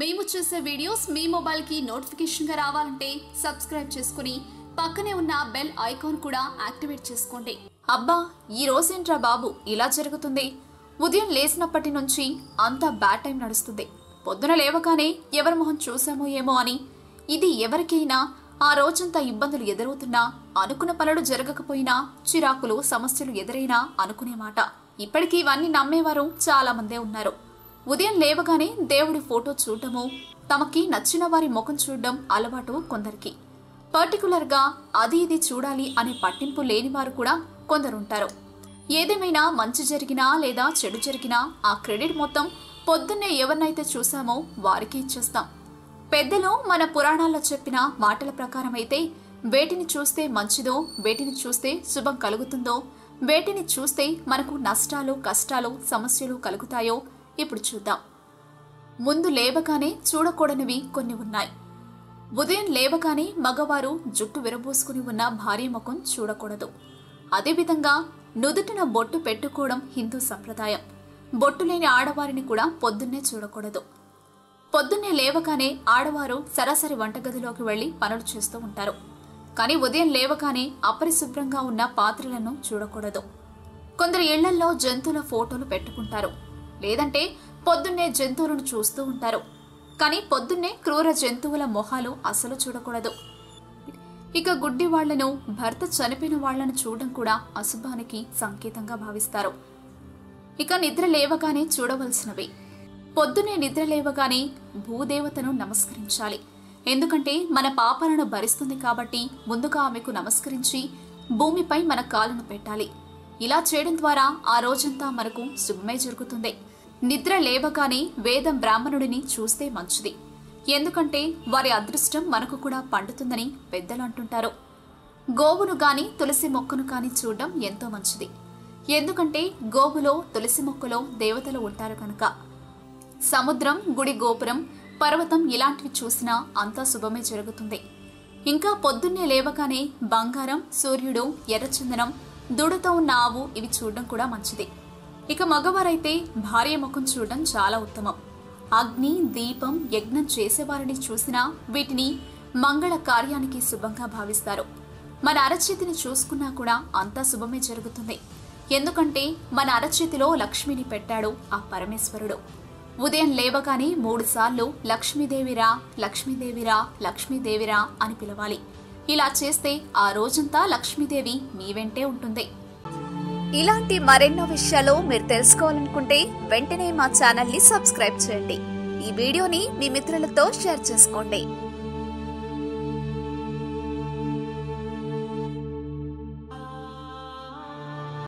మేము చేసే వీడియోస్ మీ మొబైల్కి నోటిఫికేషన్గా రావాలంటే సబ్స్క్రైబ్ చేసుకుని పక్కనే ఉన్న బెల్ ఐకాన్ కూడా యాక్టివేట్ చేసుకోండి. అబ్బా ఈ రోజేంట్రా బాబు? ఇలా జరుగుతుంది. ఉదయం లేచినప్పటి నుంచి అంతా బ్యాడ్ టైం నడుస్తుంది. పొద్దున లేవగానే ఎవరి మొహం చూసామో ఏమో అని. ఇది ఎవరికైనా ఆ రోజంతా ఇబ్బందులు ఎదురవుతున్నా అనుకున్న పనులు జరగకపోయినా చిరాకులు సమస్యలు ఎదురైనా అనుకునే మాట. ఇప్పటికీ ఇవన్నీ నమ్మేవారు చాలా మందే ఉన్నారు. ఉదయం లేవగానే దేవుడి ఫోటో చూడటము తమకి నచ్చిన వారి ముఖం చూడడం అలవాటు కొందరికి. పర్టికులర్గా అది ఇది చూడాలి అనే పట్టింపు లేని వారు కూడా కొందరుంటారు. ఏదేమైనా మంచి జరిగినా లేదా చెడు జరిగినా ఆ క్రెడిట్ మొత్తం పొద్దున్నే ఎవరినైతే చూసామో వారికి ఇచ్చేస్తాం. పెద్దలు మన పురాణాల్లో చెప్పిన మాటల ప్రకారం అయితే వేటిని చూస్తే మంచిదో వేటిని చూస్తే శుభం కలుగుతుందో వేటిని చూస్తే మనకు నష్టాలు కష్టాలు సమస్యలు కలుగుతాయో ఇప్పుడు చూద్దాం. ముందు లేవగానే చూడకూడనివి కొన్ని ఉన్నాయి. ఉదయం లేవగానే మగవారు జుట్టు విరబోసుకుని ఉన్న భార్య ముఖం చూడకూడదు. అదేవిధంగా నుదుటిన బొట్టు పెట్టుకోవడం హిందూ సంప్రదాయం. బొట్టు లేని ఆడవారిని కూడా పొద్దున్నే చూడకూడదు. పొద్దున్నే లేవగానే ఆడవారు సరాసరి వంటగదిలోకి వెళ్ళి పనులు చేస్తూ ఉంటారు. కానీ ఉదయం లేవగానే అపరిశుభ్రంగా ఉన్న పాత్రలను చూడకూడదు. కొందరు ఇళ్ళల్లో జంతువుల ఫోటోలు పెట్టుకుంటారు. లేదంటే పొద్దున్నే జంతువులను చూస్తూ ఉంటారు. కానీ పొద్దున్నే క్రూర జంతువుల మొహాలు అసలు చూడకూడదు. ఇక గుడ్డి వాళ్ళను భర్త చనిపోయిన వాళ్ళను చూడడం కూడా అశుభానికి సంకేతంగా భావిస్తారు. ఇక నిద్ర లేవగానే చూడవలసినవి. పొద్దునే నిద్ర లేవగానే భూదేవతను నమస్కరించాలి. ఎందుకంటే మన పాపాలను భరిస్తుంది కాబట్టి ముందుగా ఆమెకు నమస్కరించి భూమిపై మన కాలును పెట్టాలి. ఇలా చేయడం ద్వారా ఆ రోజంతా మనకు శుభమే జరుగుతుంది. నిద్ర లేవగానే వేదం బ్రాహ్మణుడిని చూస్తే మంచిది. ఎందుకంటే వారి అదృష్టం మనకు కూడా పండుతుందని పెద్దలు అంటుంటారు. గోవును గాని తులసి మొక్కను కాని చూడడం ఎంతో మంచిది. ఎందుకంటే గోవులో తులసి మొక్కలో దేవతలు ఉంటారు కనుక. సముద్రం గుడి గోపురం పర్వతం ఇలాంటివి చూసినా అంతా శుభమే జరుగుతుంది. ఇంకా పొద్దున్నే లేవగానే బంగారం సూర్యుడు ఎర్రచందనం దూడతో ఉన్న ఆవు ఇవి చూడడం కూడా మంచిది. ఇక మగవారైతే భార్య ముఖం చూడడం చాలా ఉత్తమం. అగ్ని దీపం యజ్ఞం చేసేవారిని చూసినా వీటిని మంగళ కార్యానికి శుభంగా భావిస్తారు. మన అరచేతిని చూసుకున్నా కూడా అంతా శుభమే జరుగుతుంది. ఎందుకంటే మన అరచేతిలో లక్ష్మిని పెట్టాడు ఆ పరమేశ్వరుడు. ఉదయం లేవగానే మూడుసార్లు లక్ష్మీదేవిరా లక్ష్మీదేవిరా లక్ష్మీదేవిరా అని పిలవాలి. ఇలా చేస్తే ఆ రోజంతా లక్ష్మీదేవి మీ వెంటే ఉంటుంది. ఇలాంటి మరెన్నో విషయాలు మీరు తెలుసుకోవాలనుకుంటే వెంటనే మా ఛానల్ని సబ్స్క్రైబ్ చేయండి. ఈ వీడియోని మీ మిత్రులతో షేర్ చేసుకోండి.